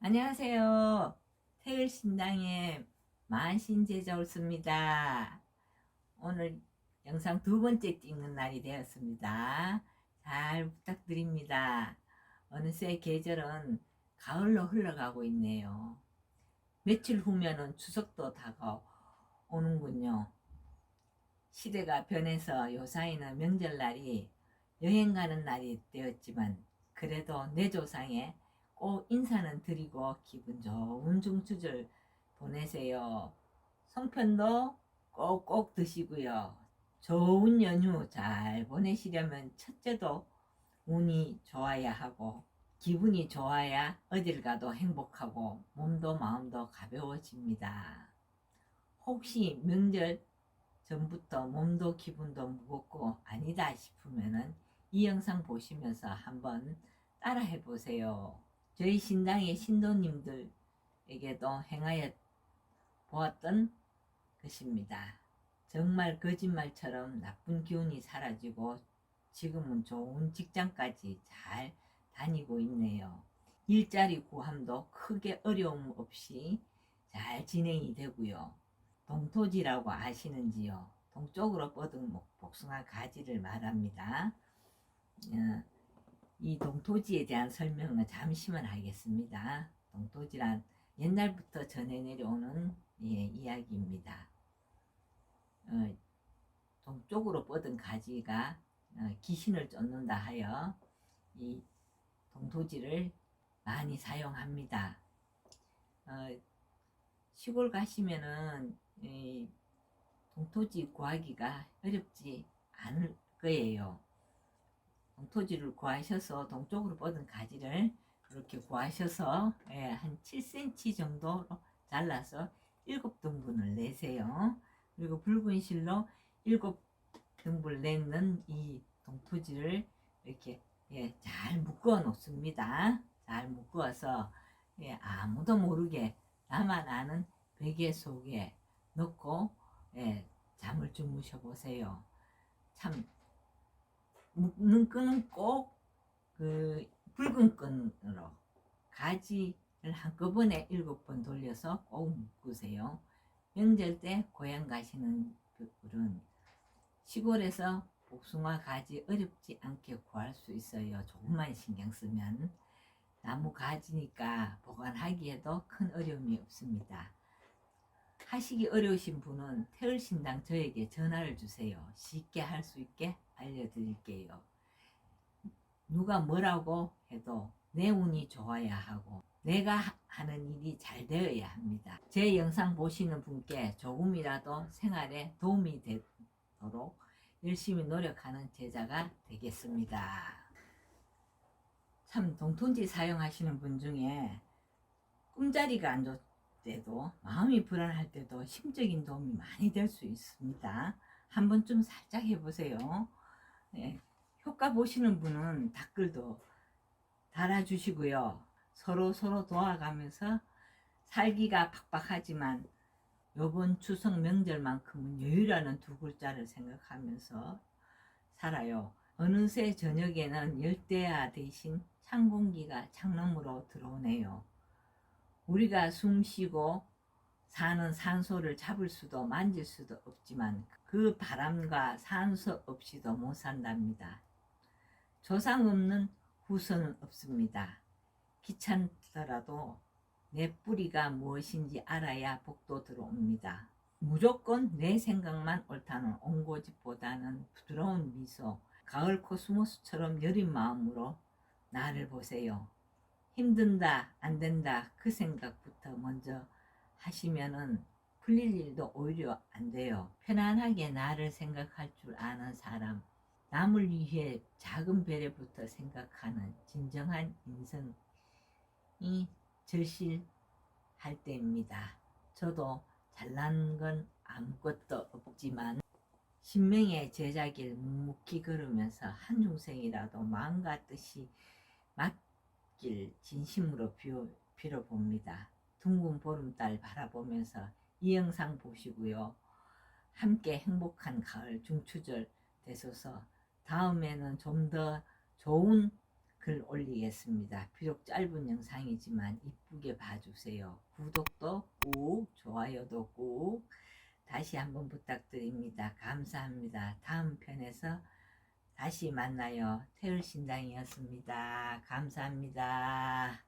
안녕하세요. 태을신당의 만신제자 올습니다. 오늘 영상 두 번째 찍는 날이 되었습니다. 잘 부탁드립니다. 어느새 계절은 가을로 흘러가고 있네요. 며칠 후면은 추석도 다가오는군요. 시대가 변해서 요사이는 명절날이 여행 가는 날이 되었지만 그래도 내 조상에 꼭 인사는 드리고 기분 좋은 중추절 보내세요. 송편도 꼭꼭 드시고요. 좋은 연휴 잘 보내시려면 첫째도 운이 좋아야 하고 기분이 좋아야 어딜 가도 행복하고 몸도 마음도 가벼워집니다. 혹시 명절 전부터 몸도 기분도 무겁고 아니다 싶으면은 이 영상 보시면서 한번 따라 해 보세요. 저희 신당의 신도님들에게도 행하여 보았던 것입니다. 정말 거짓말처럼 나쁜 기운이 사라지고 지금은 좋은 직장까지 잘 다니고 있네요. 일자리 구함도 크게 어려움 없이 잘 진행이 되고요. 동토지라고 아시는지요? 동쪽으로 뻗은 목- 복숭아 가지를 말합니다. 어, 이 동토지에 대한 설명은 잠시만 하겠습니다. 동토지란 옛날부터 전해 내려오는 예, 이야기입니다. 어, 동쪽으로 뻗은 가지가 어, 귀신을 쫓는다 하여 이 동토지를 많이 사용합니다. 어, 시골 가시면은 이 동토지 구하기가 어렵지 않을 거예요. 동토지를 구하셔서 동쪽으로 뻗은 가지를 이렇게 구하셔서 예, 한 7cm 정도로 잘라서 7등분을 내세요. 그리고 붉은 실로 7등분 내는 이 동토지를 이렇게 예, 잘 묶어 놓습니다. 잘 묶어서 예, 아무도 모르게 나만 아는 베개 속에 넣고 예, 잠을 주무셔 보세요. 참 묶는 끈은 꼭 그 붉은 끈으로 가지를 한꺼번에 일곱 번 돌려서 꼭 묶으세요. 명절 때 고향 가시는 분은 시골에서 복숭아 가지 어렵지 않게 구할 수 있어요. 조금만 신경 쓰면 나무 가지니까 보관하기에도 큰 어려움이 없습니다. 하시기 어려우신 분은 태을신당 저에게 전화를 주세요. 쉽게 할 수 있게 알려드릴게요. 누가 뭐라고 해도 내 운이 좋아야 하고 내가 하- 하는 일이 잘 되어야 합니다. 제 영상 보시는 분께 조금이라도 생활에 도움이 되도록 열심히 노력하는 제자가 되겠습니다. 참 동통지 사용하시는 분 중에 꿈자리가 안 좋을 때도 마음이 불안할 때도 심적인 도움이 많이 될 수 있습니다. 한번 좀 살짝 해보세요. 예, 효과 보시는 분은 댓글도 달아주시고요. 서로 서로 도와가면서 살기가 팍팍하지만 요번 추석 명절만큼은 여유라는 두 글자를 생각하면서 살아요. 어느새 저녁에는 열대야 대신 찬 공기가 창문으로 들어오네요. 우리가 숨 쉬고 사는 산소를 잡을 수도 만질 수도 없지만 그 바람과 산소 없이도 못 산답니다. 조상 없는 후손은 없습니다. 귀찮더라도 내 뿌리가 무엇인지 알아야 복도 들어옵니다. 무조건 내 생각만 옳다는 옹고집보다는 부드러운 미소, 가을 코스모스처럼 여린 마음으로 나를 보세요. 힘든다, 안 된다, 그 생각부터 먼저 하시면은 풀릴 일도 오히려 안 돼요. 편안하게 나를 생각할 줄 아는 사람, 남을 위해 작은 배려부터 생각하는 진정한 인성이 절실할 때입니다. 저도 잘난 건 아무것도 없지만 신명의 제자길 묵묵히 걸으면서 한 중생이라도 마음과 뜻이 맞길 진심으로 빌어봅니다. 둥근 보름달 바라보면서 이 영상 보시고요. 함께 행복한 가을 중추절 되소서 다음에는 좀 더 좋은 글 올리겠습니다. 비록 짧은 영상이지만 이쁘게 봐주세요. 구독도 꾹, 좋아요도 꾹 다시 한번 부탁드립니다. 감사합니다. 다음 편에서 다시 만나요. 태울신당이었습니다. 감사합니다.